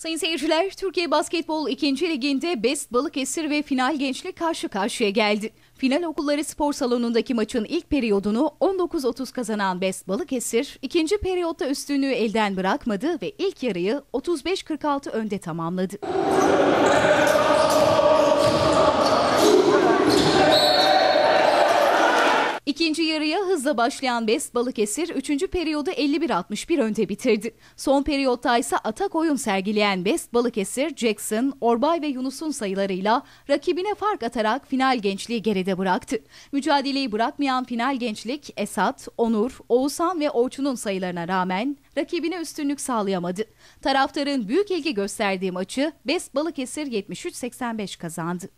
Sayın seyirciler, Türkiye Basketbol 2. Ligi'nde Best Balıkesir ve Final Gençlik karşı karşıya geldi. Final Okulları Spor Salonu'ndaki maçın ilk periyodunu 19-30 kazanan Best Balıkesir, ikinci periyotta üstünlüğü elden bırakmadı ve ilk yarıyı 35-46 önde tamamladı. İkinci yarıya hızla başlayan Best Balıkesir 3. periyodu 51-61 önde bitirdi. Son periyotta ise atak oyun sergileyen Best Balıkesir, Jackson, Orbay ve Yunus'un sayılarıyla rakibine fark atarak final gençliği geride bıraktı. Mücadeleyi bırakmayan final gençlik Esat, Onur, Oğuzhan ve Orçun'un sayılarına rağmen rakibine üstünlük sağlayamadı. Taraftarın büyük ilgi gösterdiği maçı Best Balıkesir 73-85 kazandı.